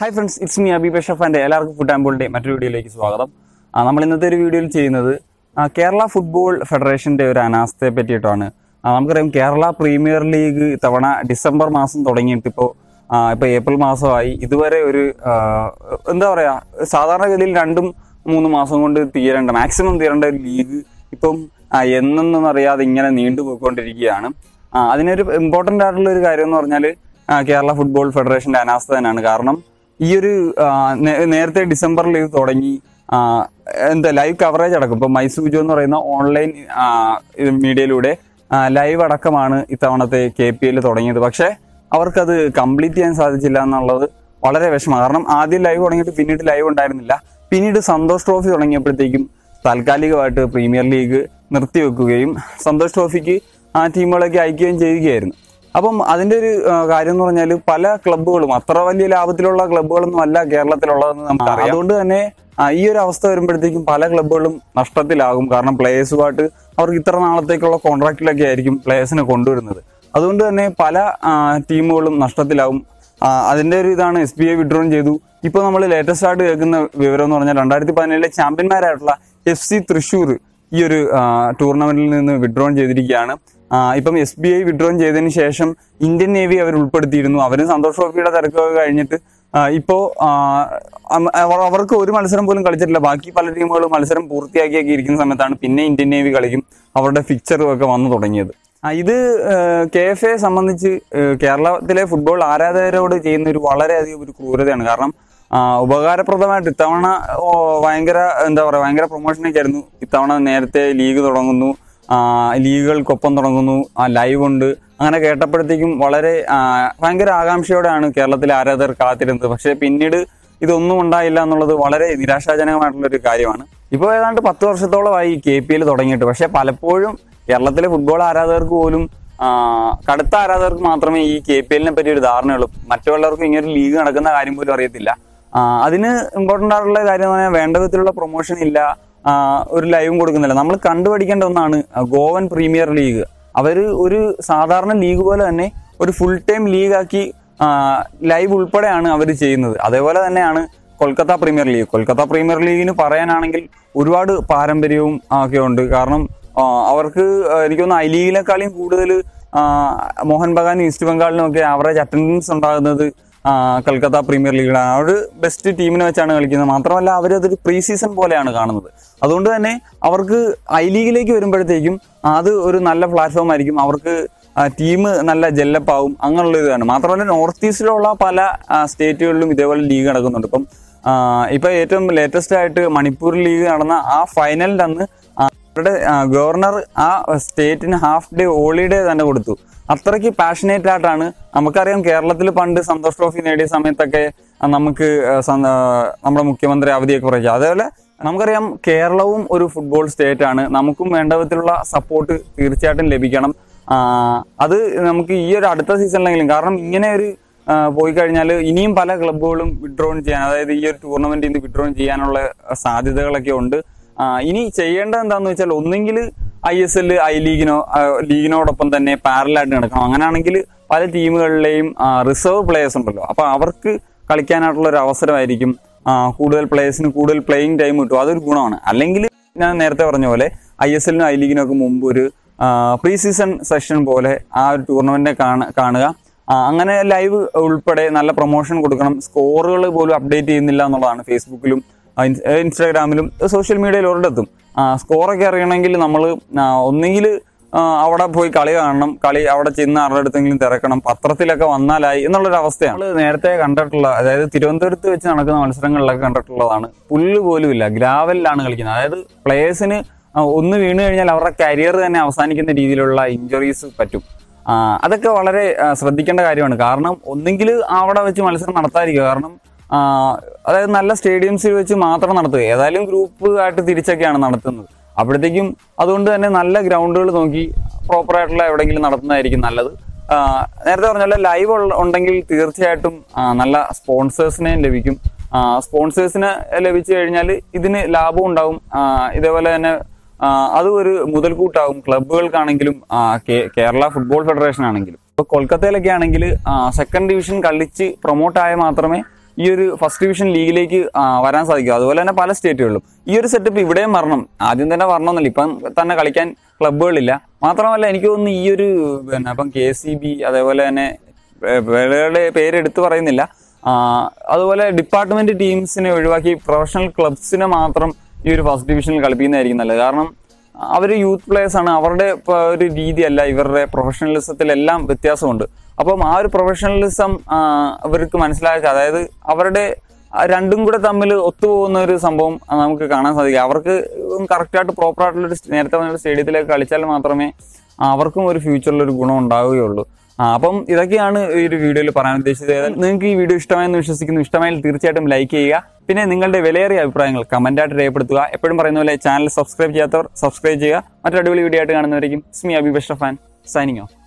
Hi friends it's me Abi ബഷഫ് and എല്ലാവർക്കും food ആംബോളിന്റെ മറ്റൊരു വീഡിയോയിലേക്ക് സ്വാഗതം. നമ്മൾ ഇന്നത്തെ ഒരു വീഡിയോയിൽ ചെയ്യുന്നത് കേരള ഫുട്ബോൾ ഫെഡറേഷന്റെ ഒരു അനാസ്ഥയെ പറ്റിയിട്ടാണ്. നമുക്കറിയാം കേരള പ്രീമിയർ ലീഗ് തവണ ഡിസംബർ മാസം തുടങ്ങിയിട്ട് ഇപ്പോൾ ഇപ്പോൾ ഏപ്രിൽ മാസമായി. ഇതുവരെ ഒരു എന്താ പറയുക സാധാരണഗതിയിൽ രണ്ടും മൂന്ന് മാസം കൊണ്ട് തീരേണ്ട മാക്സിമം തീരേണ്ട ഒരു ലീഗ് ഇപ്പം എന്നൊന്നറിയാതെ ഇങ്ങനെ നീണ്ടുപോയിക്കൊണ്ടിരിക്കുകയാണ് അതിനൊരു ഇമ്പോർട്ടന്റ് ആയിട്ടുള്ള ഒരു കാര്യം എന്ന് പറഞ്ഞാൽ കേരള ഫുട്ബോൾ ഫെഡറേഷന്റെ അനാസ്ഥ തന്നെയാണ്. കാരണം ഈ ഒരു നേരത്തെ ഡിസംബറിൽ ഇത് തുടങ്ങി എന്താ ലൈവ് കവറേജ് അടക്കം. ഇപ്പൊ മൈസൂജോ എന്ന് പറയുന്ന ഓൺലൈൻ മീഡിയയിലൂടെ ലൈവ് അടക്കമാണ് ഇത്തവണത്തെ കെ പി എൽ തുടങ്ങിയത്. പക്ഷേ അവർക്കത് കംപ്ലീറ്റ് ചെയ്യാൻ സാധിച്ചില്ല എന്നുള്ളത് വളരെ വിഷമമാണ്. കാരണം ആദ്യം ലൈവ് തുടങ്ങിയിട്ട് പിന്നീട് ലൈവ് ഉണ്ടായിരുന്നില്ല. പിന്നീട് സന്തോഷ് ട്രോഫി തുടങ്ങിയപ്പോഴത്തേക്കും താൽക്കാലികമായിട്ട് പ്രീമിയർ ലീഗ് നിർത്തിവെക്കുകയും സന്തോഷ് ട്രോഫിക്ക് ആ ടീമുകളൊക്കെ അയക്കുകയും ചെയ്യുകയായിരുന്നു. അപ്പം അതിന്റെ ഒരു കാര്യം എന്ന് പറഞ്ഞാൽ പല ക്ലബ്ബുകളും അത്ര വലിയ ലാഭത്തിലുള്ള ക്ലബ്ബുകളൊന്നും അല്ല കേരളത്തിലുള്ളതെന്ന് നമുക്കറിയാം. അതുകൊണ്ട് തന്നെ ഈ ഒരു അവസ്ഥ വരുമ്പോഴത്തേക്കും പല ക്ലബ്ബുകളും നഷ്ടത്തിലാകും. കാരണം പ്ലേയേഴ്സുമായിട്ട് അവർക്ക് ഇത്ര നാളത്തേക്കുള്ള കോൺട്രാക്റ്റിലൊക്കെ ആയിരിക്കും പ്ലേയേഴ്സിനെ കൊണ്ടുവരുന്നത്. അതുകൊണ്ട് തന്നെ പല ടീമുകളും നഷ്ടത്തിലാകും. അതിന്റെ ഒരു ഇതാണ് എസ് ബി ഐ വിഡ്രോൺ ചെയ്തു. ഇപ്പോൾ നമ്മൾ ലേറ്റസ്റ്റ് ആയിട്ട് കേൾക്കുന്ന വിവരം എന്ന് പറഞ്ഞാൽ രണ്ടായിരത്തി പതിനേഴിലെ ചാമ്പ്യന്മാരായിട്ടുള്ള എഫ് സി തൃശ്ശൂർ ഈ ഒരു ടൂർണമെന്റിൽ നിന്ന് വിഡ്രോൺ ചെയ്തിരിക്കുകയാണ്. ഇപ്പം എസ് ബി ഐ വിഡ്രോൺ ചെയ്തതിന് ശേഷം ഇന്ത്യൻ നേവി അവർ ഉൾപ്പെടുത്തിയിരുന്നു. അവരും സന്തോഷ് ട്രോഫിയുടെ തിരക്കൊക്കെ കഴിഞ്ഞിട്ട് ഇപ്പോൾ അവർക്ക് ഒരു മത്സരം പോലും കളിച്ചിട്ടില്ല. ബാക്കി പല ടീമുകളും മത്സരം പൂർത്തിയാക്കിയൊക്കെ ഇരിക്കുന്ന സമയത്താണ് പിന്നെ ഇന്ത്യൻ നേവി കളിക്കും അവരുടെ ഫിക്ചറും ഒക്കെ വന്നു തുടങ്ങിയത്. ഇത് കെ എഫ് എ സംബന്ധിച്ച് കേരളത്തിലെ ഫുട്ബോൾ ആരാധകരോട് ചെയ്യുന്ന ഒരു വളരെയധികം ഒരു ക്രൂരതയാണ്. കാരണം ഉപകാരപ്രദമായിട്ട് ഇത്തവണ ഭയങ്കര എന്താ പറയുക ഭയങ്കര പ്രൊമോഷനൊക്കെ ആയിരുന്നു ഇത്തവണ നേരത്തെ ലീഗ് തുടങ്ങുന്നു. ലീഗുകൾക്കൊപ്പം തുടങ്ങുന്നു ആ ലൈവ് ഉണ്ട്. അങ്ങനെ കേട്ടപ്പോഴത്തേക്കും വളരെ ഭയങ്കര ആകാംക്ഷയോടെയാണ് കേരളത്തിലെ ആരാധകർ കാത്തിരുന്നത്. പക്ഷേ പിന്നീട് ഇതൊന്നും ഉണ്ടായില്ല എന്നുള്ളത് വളരെ നിരാശാജനകമായിട്ടുള്ള ഒരു കാര്യമാണ്. ഇപ്പോൾ ഏതാണ്ട് പത്ത് വർഷത്തോളമായി കെ പി എൽ തുടങ്ങിയിട്ട്. പക്ഷേ പലപ്പോഴും കേരളത്തിലെ ഫുട്ബോൾ ആരാധകർക്ക് പോലും കടുത്ത ആരാധകർക്ക് മാത്രമേ ഈ കെ പി എല്ലിനെ പറ്റി ഒരു ധാരണയുള്ളൂ. മറ്റുള്ളവർക്കും ഇങ്ങനെ ഒരു ലീഗ് നടക്കുന്ന കാര്യം പോലും അറിയത്തില്ല. അതിന് ഇമ്പോർട്ടന്റ് ആയിട്ടുള്ള കാര്യം എന്ന് പറഞ്ഞാൽ വേണ്ട വിധത്തിലുള്ള പ്രൊമോഷൻ ഇല്ല. ഒരു ലൈവും കൊടുക്കുന്നില്ല. നമ്മൾ കണ്ടുപഠിക്കേണ്ട ഒന്നാണ് ഗോവൻ പ്രീമിയർ ലീഗ്. അവർ ഒരു സാധാരണ ലീഗ് പോലെ തന്നെ ഒരു ഫുൾ ടൈം ലീഗാക്കി ലൈവ് ഉൾപ്പെടെയാണ് അവർ ചെയ്യുന്നത്. അതേപോലെ തന്നെയാണ് Kolkata premier league. Kolkata premier ലീഗിന് പറയാനാണെങ്കിൽ ഒരുപാട് പാരമ്പര്യവും ഒക്കെ ഉണ്ട്. കാരണം അവർക്ക് എനിക്ക് തോന്നുന്നു ഐ ലീഗിനെക്കാളും കൂടുതൽ മോഹൻ ബഗാനും ഈസ്റ്റ് ബംഗാളിനും ഒക്കെ ആവറേജ് അറ്റൻഡൻസ് ഉണ്ടാകുന്നത് കൽക്കത്ത പ്രീമിയർ ലീഗിലാണ് അവർ ബെസ്റ്റ് ടീമിനെ വെച്ചാണ് കളിക്കുന്നത്. മാത്രമല്ല അവരതൊരു പ്രീ സീസൺ പോലെയാണ് കാണുന്നത്. അതുകൊണ്ട് തന്നെ അവർക്ക് ഐ ലീഗിലേക്ക് വരുമ്പോഴത്തേക്കും അത് ഒരു നല്ല പ്ലാറ്റ്ഫോം ആയിരിക്കും. അവർക്ക് ടീം നല്ല ജെല്ലപ്പ് ആവും അങ്ങനെയുള്ള ഇതാണ്. മാത്രമല്ല നോർത്ത് ഈസ്റ്റിലുള്ള പല സ്റ്റേറ്റുകളിലും ഇതേപോലെ ലീഗ് നടക്കുന്നുണ്ട്. ഇപ്പം ഇപ്പം ഏറ്റവും ലേറ്റസ്റ്റ് ആയിട്ട് മണിപ്പൂർ ലീഗ് നടന്ന ആ ഫൈനലിൽ അന്ന് അവരുടെ ഗവർണർ ആ സ്റ്റേറ്റിന് ഹാഫ് ഡേ ഹോളിഡേ തന്നെ കൊടുത്തു. അത്രയ്ക്ക് പാഷനേറ്റ് ആയിട്ടാണ്. നമുക്കറിയാം കേരളത്തിൽ പണ്ട് സന്തോഷ് ട്രോഫി നേടിയ സമയത്തൊക്കെ നമുക്ക് നമ്മുടെ മുഖ്യമന്ത്രി അവധിയൊക്കെ കുറയ്ക്കുക. അതേപോലെ നമുക്കറിയാം കേരളവും ഒരു ഫുട്ബോൾ സ്റ്റേറ്റ് ആണ്. നമുക്കും വേണ്ട വിധത്തിലുള്ള സപ്പോർട്ട് തീർച്ചയായിട്ടും ലഭിക്കണം. അത് നമുക്ക് ഈ ഒരു അടുത്ത സീസണിലെങ്കിലും കാരണം ഇങ്ങനെ ഒരു പോയി കഴിഞ്ഞാൽ ഇനിയും പല ക്ലബ്ബുകളും വിഡ്രോൺ ചെയ്യാൻ അതായത് ഈ ഒരു ടൂർണമെന്റിൽ നിന്ന് വിഡ്രോൺ ചെയ്യാനുള്ള സാധ്യതകളൊക്കെ ഉണ്ട്. ഇനി ചെയ്യേണ്ടത് എന്താന്ന് വെച്ചാൽ ഒന്നെങ്കിൽ ഐ എസ് എൽ ഐ ലീഗിനോ ലീഗിനോടൊപ്പം തന്നെ പാരലായിട്ട് നടക്കണം. അങ്ങനെയാണെങ്കിൽ പല ടീമുകളിലെയും റിസർവ് പ്ലേയേഴ്സ് ഉണ്ടല്ലോ. അപ്പോൾ അവർക്ക് കളിക്കാനായിട്ടുള്ള ഒരു അവസരമായിരിക്കും കൂടുതൽ പ്ലേയേഴ്സിന് കൂടുതൽ പ്ലേയിങ് ടൈം കിട്ടും. അതൊരു ഗുണമാണ്. അല്ലെങ്കിൽ ഞാൻ നേരത്തെ പറഞ്ഞ പോലെ ഐ എസ് എല്ലിനും ഐ ലീഗിനും ഒക്കെ മുമ്പ് ഒരു പ്രീ സീസൺ സെഷൻ പോലെ ആ ഒരു ടൂർണമെന്റിനെ കാണുക. അങ്ങനെ ലൈവ് ഉൾപ്പെടെ നല്ല പ്രൊമോഷൻ കൊടുക്കണം. സ്കോറുകൾ പോലും അപ്ഡേറ്റ് ചെയ്യുന്നില്ല എന്നുള്ളതാണ് ഫേസ്ബുക്കിലും ഇൻസ്റ്റാഗ്രാമിലും സോഷ്യൽ മീഡിയയിൽ ഒരിടത്തും. സ്കോറൊക്കെ അറിയണമെങ്കിൽ നമ്മൾ ഒന്നുകിൽ അവിടെ പോയി കളി കാണണം കളി അവിടെ ചെന്ന് ആരുടെ അടുത്തെങ്കിലും തിരക്കണം പത്രത്തിലൊക്കെ വന്നാലായി എന്നുള്ളൊരു അവസ്ഥയാണ്. നമ്മൾ നേരത്തെ കണ്ടിട്ടുള്ള അതായത് തിരുവനന്തപുരത്ത് വെച്ച് നടക്കുന്ന മത്സരങ്ങളിലൊക്കെ കണ്ടിട്ടുള്ളതാണ് പുല്ല് പോലും ഇല്ല ഗ്രാവലിലാണ് കളിക്കുന്നത്. അതായത് പ്ലേയേഴ്സിന് ഒന്ന് വീണ് കഴിഞ്ഞാൽ അവരുടെ കരിയർ തന്നെ അവസാനിക്കുന്ന രീതിയിലുള്ള ഇഞ്ചുറീസ് പറ്റും. അതൊക്കെ വളരെ ശ്രദ്ധിക്കേണ്ട കാര്യമാണ്. കാരണം ഒന്നെങ്കിൽ അവിടെ വെച്ച് മത്സരം നടത്താതിരിക്കുക. കാരണം അതായത് നല്ല സ്റ്റേഡിയംസിൽ വെച്ച് മാത്രം നടത്തുക. ഏതായാലും ഗ്രൂപ്പ് ആയിട്ട് തിരിച്ചൊക്കെയാണ് നടത്തുന്നത്. അപ്പോഴത്തേക്കും അതുകൊണ്ട് തന്നെ നല്ല ഗ്രൗണ്ടുകൾ നോക്കി പ്രോപ്പറായിട്ടുള്ള എവിടെയെങ്കിലും നടത്തുന്നതായിരിക്കും നല്ലത്. നേരത്തെ പറഞ്ഞ പോലെ ലൈവ് ഉണ്ടെങ്കിൽ തീർച്ചയായിട്ടും നല്ല സ്പോൺസേഴ്സിനെ ലഭിക്കും. സ്പോൺസേഴ്സിന് ലഭിച്ചു കഴിഞ്ഞാൽ ഇതിന് ലാഭം ഉണ്ടാവും. ഇതേപോലെ തന്നെ അത് ഒരു മുതൽക്കൂട്ടാവും ക്ലബ്ബുകൾക്കാണെങ്കിലും ആ, കേരള ഫുട്ബോൾ ഫെഡറേഷൻ ആണെങ്കിലും. ഇപ്പൊ കൊൽക്കത്തയിലൊക്കെ ആണെങ്കിൽ സെക്കൻഡ് ഡിവിഷൻ കളിച്ച് പ്രൊമോട്ട് ആയ മാത്രമേ ഈ ഒരു ഫസ്റ്റ് ഡിവിഷൻ ലീഗിലേക്ക് വരാൻ സാധിക്കും. അതുപോലെ തന്നെ പല സ്റ്റേറ്റുകളിലും. ഈ ഒരു സെറ്റപ്പ് ഇവിടെയും വരണം. ആദ്യം തന്നെ വരണമെന്നില്ല. ഇപ്പം തന്നെ കളിക്കാൻ ക്ലബ്ബുകളില്ല മാത്രമല്ല എനിക്ക് തോന്നുന്നു ഈ ഒരു പിന്നെ ഇപ്പം കെ സി ബി അതേപോലെ തന്നെ വേളയുടെ പേര് പറയുന്നില്ല. അതുപോലെ ഡിപ്പാർട്ട്മെന്റ് ടീംസിനെ ഒഴിവാക്കി പ്രൊഫഷണൽ ക്ലബ്സിനെ മാത്രം ഈ ഒരു ഫസ്റ്റ് ഡിവിഷനിൽ കളിപ്പിക്കുന്നതായിരിക്കും നല്ലത്. കാരണം അവർ യൂത്ത് പ്ലേയേഴ്സ് ആണ്. അവരുടെ ഒരു രീതിയല്ല ഇവരുടെ പ്രൊഫഷണലിസത്തിലെല്ലാം വ്യത്യാസമുണ്ട്. അപ്പം ആ ഒരു പ്രൊഫഷണലിസം അവർക്ക് മനസ്സിലാക്കുക അതായത് അവരുടെ രണ്ടും കൂടെ തമ്മിൽ ഒത്തുപോകുന്ന ഒരു സംഭവം നമുക്ക് കാണാൻ സാധിക്കും. അവർക്ക് കറക്റ്റായിട്ട് പ്രോപ്പറായിട്ടുള്ള ഒരു നേരത്തെ പറഞ്ഞ സ്റ്റേഡിയത്തിലേക്ക് കളിച്ചാൽ മാത്രമേ അവർക്കും ഒരു ഫ്യൂച്ചറിൽ ഒരു ഗുണം ഉണ്ടാവുകയുള്ളൂ. ആ, അപ്പം ഇതൊക്കെയാണ് ഈ ഒരു വീഡിയോയിൽ പറയാൻ ഉദ്ദേശിച്ചത്. നിങ്ങൾക്ക് ഈ വീഡിയോ ഇഷ്ടമായെന്ന് വിശ്വസിക്കുന്നു. ഇഷ്ടമായാൽ തീർച്ചയായിട്ടും ലൈക്ക് ചെയ്യുക. പിന്നെ നിങ്ങളുടെ വിലയേറിയ അഭിപ്രായങ്ങൾ കമന്റായിട്ട് രേഖപ്പെടുത്തുക. എപ്പോഴും പറയുന്ന പോലെ ചാനൽ സബ്സ്ക്രൈബ് ചെയ്യാത്തവർ സബ്സ്ക്രൈബ് ചെയ്യുക. മറ്റൊരു അടിപൊളി വീഡിയോ ആയിട്ട് കാണുന്നവരായിരിക്കും സ്മി അബി ബെസ്റ്റ് ഫാൻ സൈനിങ് ഓഫ്